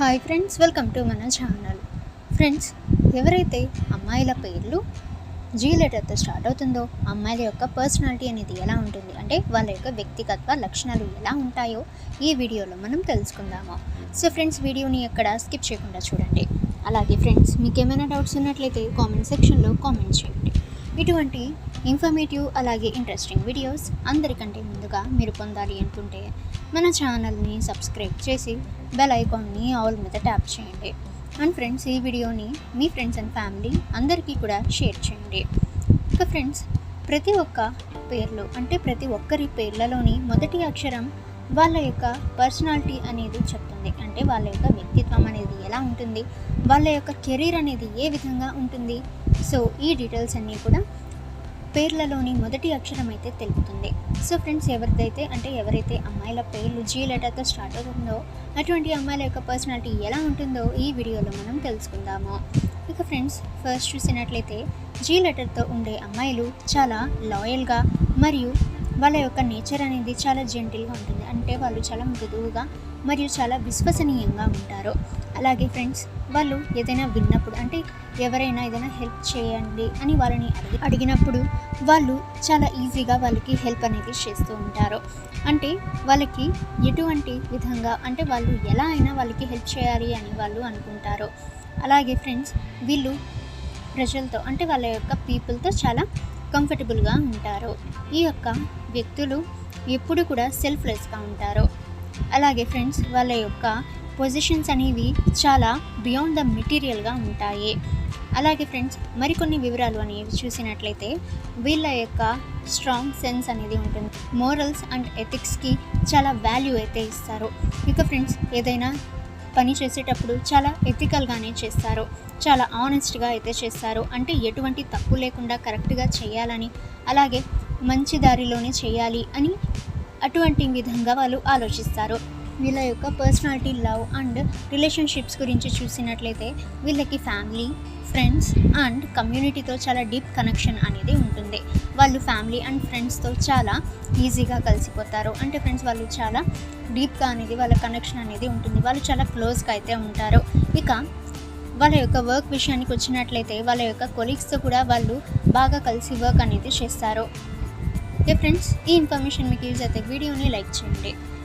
Hi friends welcome to మన channel. Friends ఎవరైతే అమ్మాయిల పేర్లు జీ లెటర్తో స్టార్ట్ అవుతుందో అమ్మాయిల యొక్క పర్సనాలిటీ అనేది ఎలా ఉంటుంది? అంటే వాళ్ళ యొక్క వ్యక్తిగత లక్షణాలు ఎలా ఉంటాయో ఈ వీడియోలో మనం తెలుసుకుందాము. సో ఫ్రెండ్స్ వీడియోని ఎక్కడ స్కిప్ చేయకుండా చూడండి. అలాగే ఫ్రెండ్స్ మీకు ఏమైనా డౌట్స్ ఉన్నట్లయితే కామెంట్ సెక్షన్లో కామెంట్ చేయండి. ఇటువంటి ఇన్ఫర్మేటివ్ అలాగే ఇంట్రెస్టింగ్ వీడియోస్ అందరికంటే ముందుగా మీరు పొందాలి అనుకుంటే మన ఛానల్ని సబ్స్క్రైబ్ చేసి బెల్ ఐకాన్ని ఆల్ మీద ట్యాప్ చేయండి. అండ్ ఫ్రెండ్స్ ఈ వీడియోని మీ ఫ్రెండ్స్ అండ్ ఫ్యామిలీ అందరికీ కూడా షేర్ చేయండి. ఇక ఫ్రెండ్స్ ప్రతి ఒక్క పేర్లు అంటే ప్రతి ఒక్కరి పేర్లలోని మొదటి అక్షరం వాళ్ళ యొక్క పర్సనాలిటీ అనేది చెప్తుంది. అంటే వాళ్ళ యొక్క వ్యక్తిత్వం అనేది ఎలా ఉంటుంది వాళ్ళ యొక్క కెరీర్ అనేది ఏ విధంగా ఉంటుంది. సో ఈ డీటెయిల్స్ అన్నీ కూడా పేర్లలోని మొదటి అక్షరం అయితే తెలుపుతుంది. సో ఫ్రెండ్స్ ఎవరిదైతే అంటే ఎవరైతే అమ్మాయిల పేర్లు జీ లెటర్తో స్టార్ట్ అవుతుందో అటువంటి అమ్మాయిల యొక్క పర్సనాలిటీ ఎలా ఉంటుందో ఈ వీడియోలో మనం తెలుసుకుందాము. ఇక ఫ్రెండ్స్ ఫస్ట్ చూసినట్లయితే జీ లెటర్తో ఉండే అమ్మాయిలు చాలా లాయల్గా మరియు వాళ్ళ యొక్క నేచర్ అనేది చాలా జెంటిల్గా ఉంటుంది. అంటే వాళ్ళు చాలా మృదువుగా మరియు చాలా విశ్వసనీయంగా ఉంటారు. అలాగే ఫ్రెండ్స్ వాళ్ళు ఏదైనా విన్నప్పుడు అంటే ఎవరైనా ఏదైనా హెల్ప్ చేయండి అని వాళ్ళని అడిగి అడిగినప్పుడు వాళ్ళు చాలా ఈజీగా వాళ్ళకి హెల్ప్ అనేది చేస్తూ ఉంటారు. అంటే వాళ్ళకి ఎటువంటి విధంగా అంటే వాళ్ళు ఎలా అయినా వాళ్ళకి హెల్ప్ చేయాలి అని వాళ్ళు అనుకుంటారు. అలాగే ఫ్రెండ్స్ వీళ్ళు ప్రజలతో అంటే వాళ్ళ యొక్క పీపుల్తో చాలా కంఫర్టబుల్గా ఉంటారు. ఈ యొక్క వ్యక్తులు ఎప్పుడు కూడా సెల్ఫ్లెస్గా ఉంటారు. అలాగే ఫ్రెండ్స్ వాళ్ళ యొక్క పొజిషన్స్ అనేవి చాలా బియాండ్ ద మెటీరియల్గా ఉంటాయి. అలాగే ఫ్రెండ్స్ మరికొన్ని వివరాలు అనేవి చూసినట్లయితే వీళ్ళ యొక్క స్ట్రాంగ్ సెన్స్ అనేది ఉంటుంది. మోరల్స్ అండ్ ఎథిక్స్కి చాలా వాల్యూ అయితే ఇస్తారు. ఇక ఫ్రెండ్స్ ఏదైనా పని చేసేటప్పుడు చాలా ఎథికల్గానే చేస్తారు. చాలా ఆనెస్ట్గా అయితే చేస్తారు. అంటే ఎటువంటి తప్పు లేకుండా కరెక్ట్గా చేయాలని అలాగే మంచి దారిలోనే చేయాలి అని అటువంటి విధంగా వాళ్ళు ఆలోచిస్తారు. వీళ్ళ యొక్క పర్సనాలిటీ లవ్ అండ్ రిలేషన్షిప్స్ గురించి చూసినట్లయితే వీళ్ళకి ఫ్యామిలీ ఫ్రెండ్స్ అండ్ కమ్యూనిటీతో చాలా డీప్ కనెక్షన్ అనేది ఉంటుంది. వాళ్ళు ఫ్యామిలీ అండ్ ఫ్రెండ్స్తో చాలా ఈజీగా కలిసిపోతారు. అంటే ఫ్రెండ్స్ వాళ్ళు చాలా డీప్గా అనేది వాళ్ళ కనెక్షన్ అనేది ఉంటుంది. వాళ్ళు చాలా క్లోజ్గా అయితే ఉంటారు. ఇక వాళ్ళ యొక్క వర్క్ విషయానికి వచ్చినట్లయితే వాళ్ళ యొక్క కొలీగ్స్తో కూడా వాళ్ళు బాగా కలిసి వర్క్ అనేది చేస్తారు. ఓకే ఫ్రెండ్స్ ఈ ఇన్ఫర్మేషన్ మీకు యూజ్ అయితే వీడియోని లైక్ చేయండి.